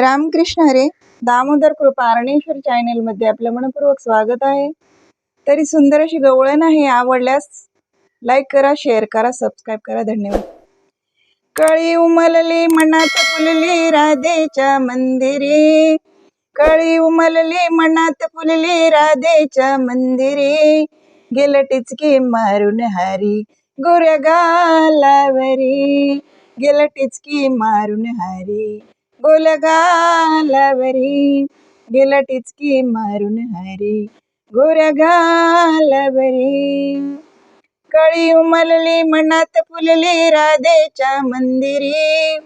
रामकृष्ण हरे. दामोदर कृपा अरणेश्वर चॅनेलमध्ये आपलं मनपूर्वक स्वागत आहे. तरी सुंदर अशी गवळण आहे आवडल्यास लाईक करा शेअर करा सबस्क्राईब करा. धन्यवाद. कळी उमलली मनात फुलली राधेच्या मंदिरे. कळी उमलली मनात फुलली राधेच्या मंदिरे. गेल टिचकी मारून हारी गोऱ्या गालावरी गेल टिचकी मारून हारी. गोल गालावरी गेल टिचकी मारून हारी. गोऱ्या गालावरी कळी उमलली मनात फुलली राधेच्या मंदिरी.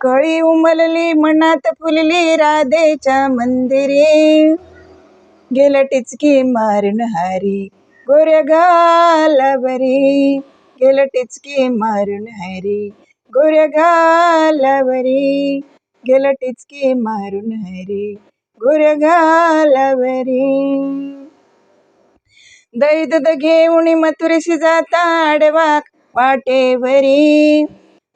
कळी उमलली मनात फुलली राधेच्या मंदिरी. गेल टिचकी मारून हारी. गोऱ्या गालावरी गेल टिचकी मारून हारी. गोऱ्या गालावरी गेल टिचकी मारून हरी गुर गालावरी दही घेऊन मथुरेशी जाता आडवा वाटेवरी.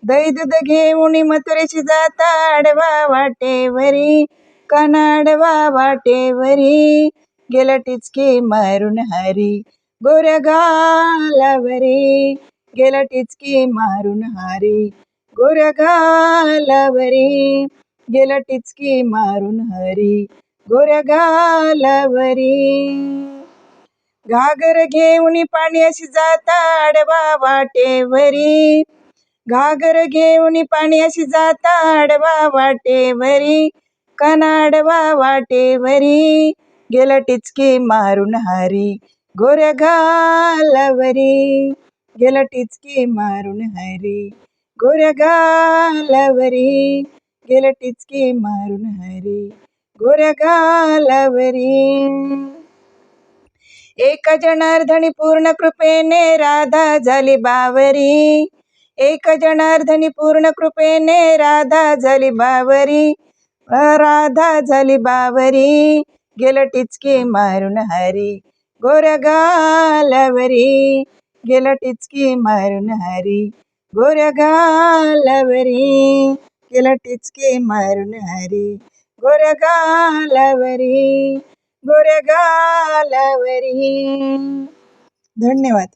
दही घेऊन मथुरेशी जाता आडवा वाटेवरी. कनाडवा वाटेवरी. गेल टिचकी मारून हरी गोऱ्या गालावरी गेल टिचकी मारून हारी गोऱ्या घालावरी गेल टिचकी मारून हरी. गोऱ्या घालावरी घागर घेऊन पाण्याशी जाता आडवा वाटेवरी. घागर घेऊन पाण्याशी जाता आडवा वाटेवरी. कनाडवा वाटेवरी गेला टिचकी मारून हारी. गोऱ्या घालावरी गेला टिचकी मारून हरी. गोऱ्या गालावरी टिचकी मारून हरी. गोऱ्या गालावरी एक जनार्दनी पूर्ण कृपेने राधा झाली बावरी. एक जनार्दनी पूर्ण कृपेने राधा झाली बावरी. राधा झाली बावरी. गेल टिचकी मारून हरी. गोऱ्या गालावरी गेल टिचकी मारून हरी. गोऱ्या गालावरी गेल टिचकी मारून हरी. गोऱ्या गालावरी गोऱ्या गालावरी धन्यवाद.